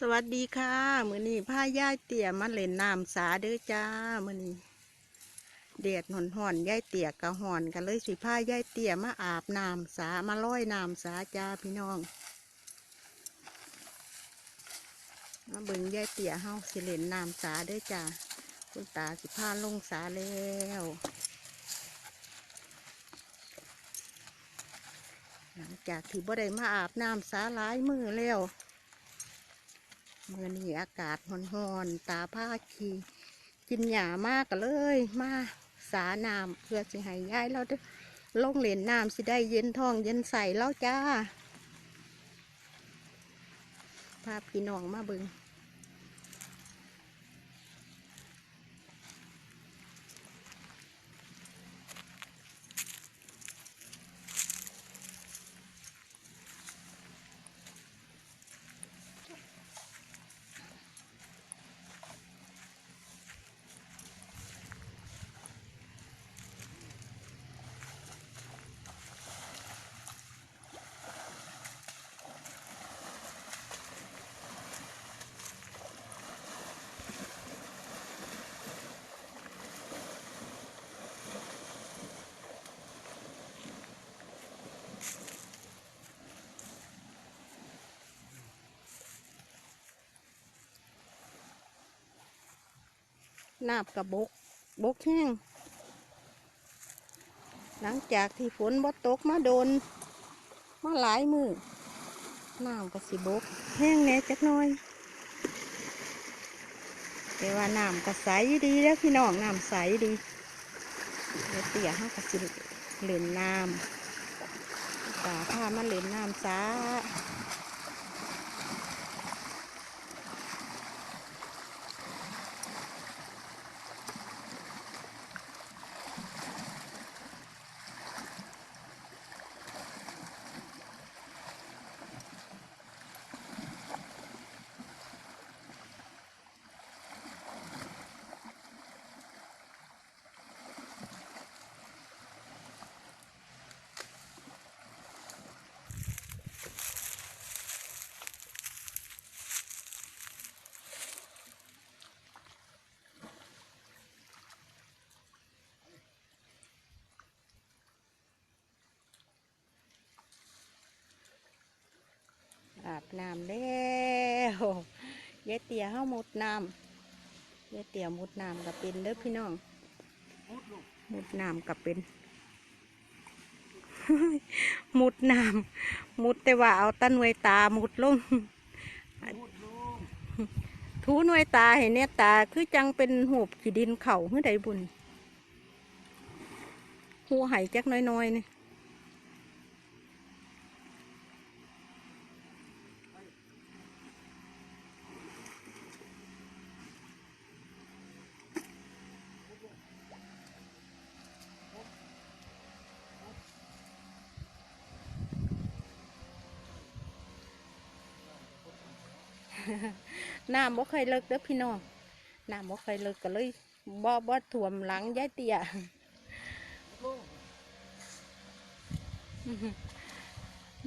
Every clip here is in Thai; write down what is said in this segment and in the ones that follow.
สวัสดีค่ะมือนี้ผ้าย่ายเตี่ยมาเล่นน้ำสาเด้อจ้ามือนี้เดดหอนหอนย่ายเตี่ยกะหอนกันเลยสิผ้าย่ายเตี่ยมาอาบน้ำสามาล้อยน้ำสาจ้าพี่น้องมาเบิ่งย่ายเตี่ยเฮาสิเล่นน้ำสาเด้อจ้าคุณตาสิผ้าลงสาแล้วหลังจากที่บ่ได้มาอาบน้ำสาหลายมือแล้ว เมื่อนี้อากาศร้อนๆตาผ้าขี้กินหยามากกันเลย มาสาน้ำเพื่อสิให้ย้ายเราได้ลงเหรียญน้ำสิได้เย็นท้องเย็นใสแล้วจ้าพาพี่น้องมาเบิ่ง น้ำกับบก บกแห้ง หลังจากที่ฝนบ่ตกมาโดน มาหลายมือน้ำก็สิบก แห้งแน่จักหน่อยแต่ว่าน้ำก็ใสดีแล้วพี่น้องน้ำใสดีเดี๋ยวเตี่ยห้าก็สิเล่นน้ำตาพามาเล่นน้ำซา อาบน้ำแล้วยายเตี๋ยเฮามุดน้ำยายเตี๋ยมุดน้ำกับเป็นเด้อพี่น้อง มุดน้ำกับเป็น มุดน้ำมุดแต่ว่าเอาตั้นไว้ตามุดลงทูหน่วยตาเห็นเนี่ยตาคือจังเป็นหูบขีดินเข่าเมื่อใดบุญหูไหายจักน้อยๆนี่ น้ำบ่เคยเลิกเด้อพี่น้องน้ำบ่เคยเลิกก็เลยบ่บ่ถ่วมหลังยายเตี้ย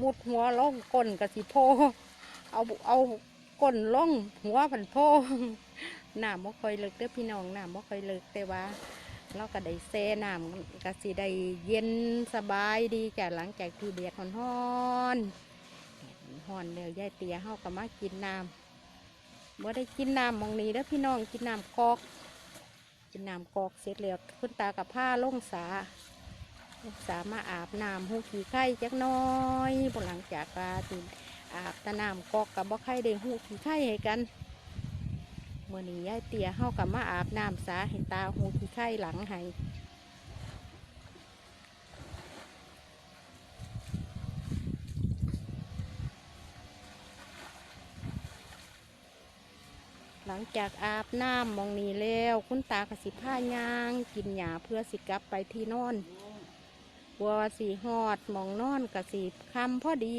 มุดหัวล่องก้นกะสิโพ เอาเอาก้นล่องหัวผันโพน้ำบ่ค่อยเลิกเด้อพี่น้องน้ำบ่ค่อยเลิกแต่ว่า เราก็ได้แซ่น้ำก็สิได้เย็นสบายดีจ้ะหลังจากที่เดือดฮ้อนๆฮ้อนแล้วยายเตียเฮาก็มากินน้ำ บ่ได้กินน้ำมองนี้แล้วพี่น้องกินน้ำกอก กินน้ำกอกเสร็จแล้วคุณตากับผ้าล่งสาลงสามาอาบน้ำหูขี้ไข่จักน้อยบนหลังจากกาติอาบแตะน้ำกอกกับบ่ไข่ได้หูขี้ไข่ให้กันเมื่อนี้ยายเตี๋ยเฮากับมาอาบน้ำสาให้ตาหูขี้ไข่หลังให้ จากอาบน้ำมองนี้แล้ว คุณตากสิผ้ายาง กินหยาเพื่อสิกลับไปที่นอนบัวสีหอดมองนอนกับสีคำพอดี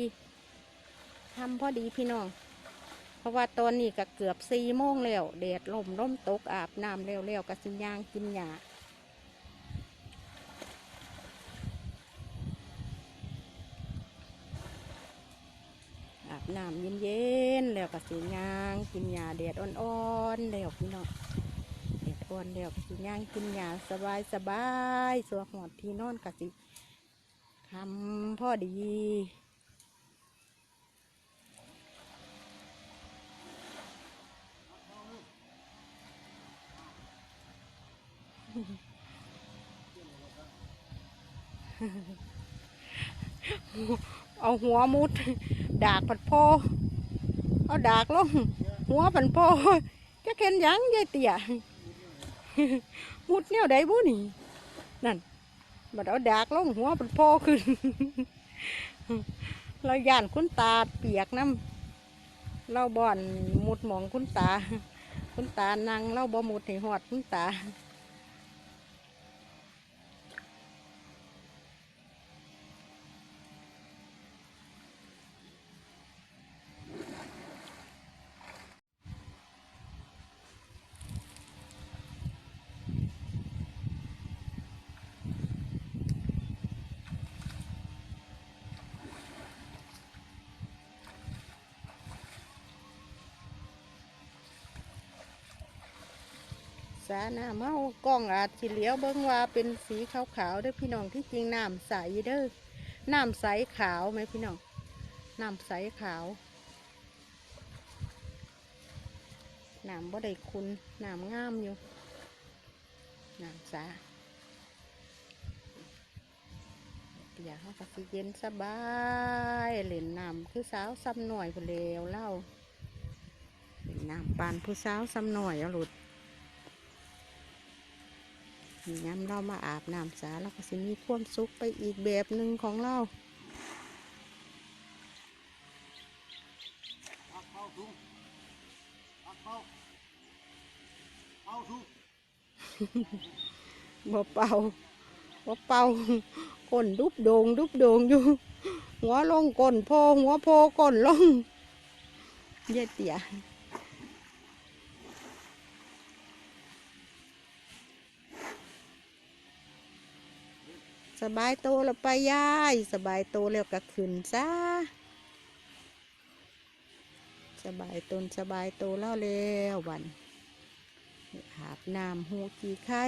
คำพอดีพี่น้อง เพราะว่าตอนนี้ก็เกือบสี่โมงแล้วแดดลมร่มตกอาบน้ำเร็วๆกับสิยางกินหยาอาบน้ำเย็นๆ แล้วก็สิย่างกินหญ้าแดดอ่อนๆแล้วพี่น้องแดดอ่อนแล้วก็สิย่างกินหญ้าสบายสบายสัวหอดที่นอนก็สิทำพ่อดีเอาหัวมุดดากผัดพ่อ เอาดากลงหัวผัดพ่อจะเข็นยังยายเตี่ยมุดเนี่ยได้บุนี่นั่นบัดเอาดากลงหัวผัดพ่อขึ้นเราย่านคุณตาเปียกน้ำเราบ่อนมุดหมองคุณตา คุณตานั่งเราบ่มุดให้หอดคุณตา สาน้ำเมากล้องอาจสิเหลียวเบิ่งว่าเป็นสีขาวๆเด้อพี่น้องที่จริงน้ำใสเด้อน้ำใสขาวไหมพี่น้องน้ำใสขาวน้ำบ่ได้คุณน้ำงามอยู่น้ำสาเดี๋ยวเขาก็สิเย็นสบายเล่นน้ำคือสาวซ้ำหน่อยพอแล้วเล่าเล่นน้ำปานผู้สาวซ้ำหน่อยเอาหลุด ย้ำเรามาอาบน้ำสาเราก็สิมีความสุขไปอีกแบบหนึ่งของเราปักเป้าทุ่งปักเป้าเป้าทุ่งบ่เป่าบ่เป่าก้นดุบโดงดุบโดงอยู่ หัวลงก้นโพหัวโพก้นลง เย็ดเตี่ย สบายโตแล้วไปย่ายสบายโตแล้วก็ขึ้นซะสบายตนสบายโตแล้วแล้ววันอาบน้ำหูกี่ไข่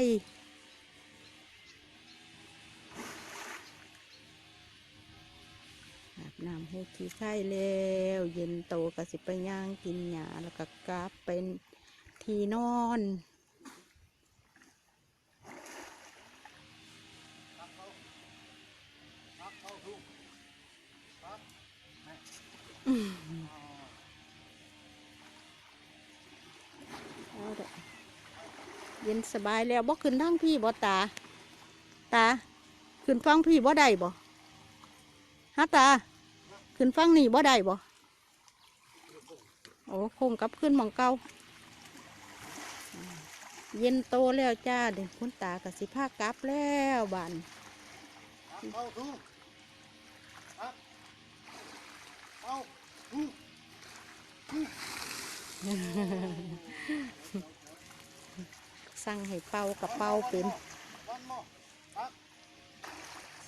อาบน้ำหูกี่ไข่แล้วเย็นโตก็สิไปย่างกินหญ้าแล้วก็กลับเป็นที่นอน ปักเป้าทุ่งปัก เย็นสบายแล้วบ่ขึ้นทั้งพี่บ่ตา ตา ขึ้นฟังพี่บ่ได้บ่ฮะตา ขึ้นฟังนี่บ่ได้บ่โอ้คงกลับขึ้นมองเก่าเย็นโตแล้วจ้าเด็กคุณตากับสิพากลับแล้วบาน ปักเป้าทุ่งปักเป้าทุ่ง สั่งให้เป่ากับเป่าเป็นวันหม้อปัก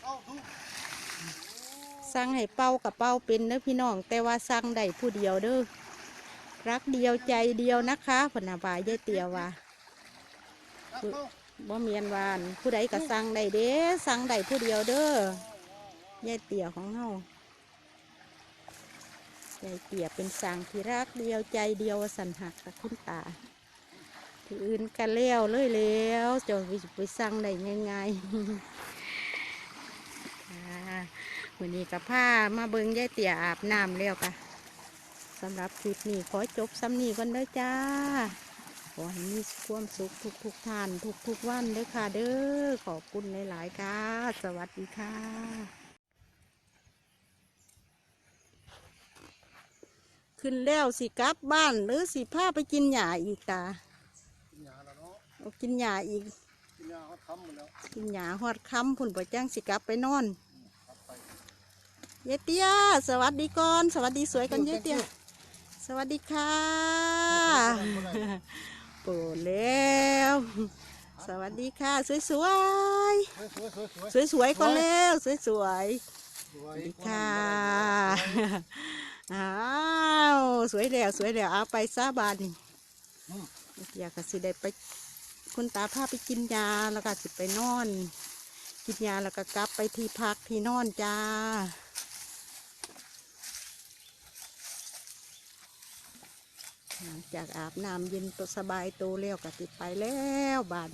เป้างสั่งให้เป่ากับเป่าเป็นเด้อพี่น้อง แต่ว่าสั่งได้ผู้เดียวเด้อรักเดียวใจเดียวนะคะเพนนาบายายเตียวว่าบ่เมียนวานผู้ใดก็สั่งได้เด้สั่งได้ผู้เดียวเด้อยายเตียของเฮา ยายเตียเป็นสั่งที่รักเดียวใจเดียวสันหักกับคุณตาที่อื่นกันแล้วเลยแล้วจะไปสั่งได้ง่ายๆวันนี้กับผ้ามาเบิงยายเตียอาบน้ำแล้วค่ะสำหรับคลิปนี้ขอจบซ้ำนี้ก่อนเด้อจ้าขอให้มีความสุขทุกทุกๆท่านทุกทุกๆวันเด้อค่ะเด้อขอบคุณหลายๆค่ะ สวัสดีค่ะ ขึ้นแล้วสิกลับบ้านหรือสิพาไปกินหญ้าอีกตากินยาแล้วเนาะเอากินหญ้าอีก กินยาเขาทำหมดแล้วกินหญ้าฮอดคำพุ่นไปจ้งสิกลับไปนอนปักไปเยายเตียสวัสดีก่อน สวัสดีสวยกันเยายเตียสวัสดีค่ะโปรดแล้ว สวัสดีค่ะ สวยสวยสวยสวยสวยสวยสวยสวยๆก่อนแล้วสวยสวยสวย สวัสดีค่ะ อ้าวสวยแล้วสวยแล้วเอาไปซาบานนี่อยากสิได้ไปคุณตาพาไปกินยาแล้วก็สิไปนอน กินยาแล้วก็กลับไปที่พักที่นอนจ้าหลังจากอาบน้ำเย็นตัวสบายตัวแล้วก็ติไปแล้วบาน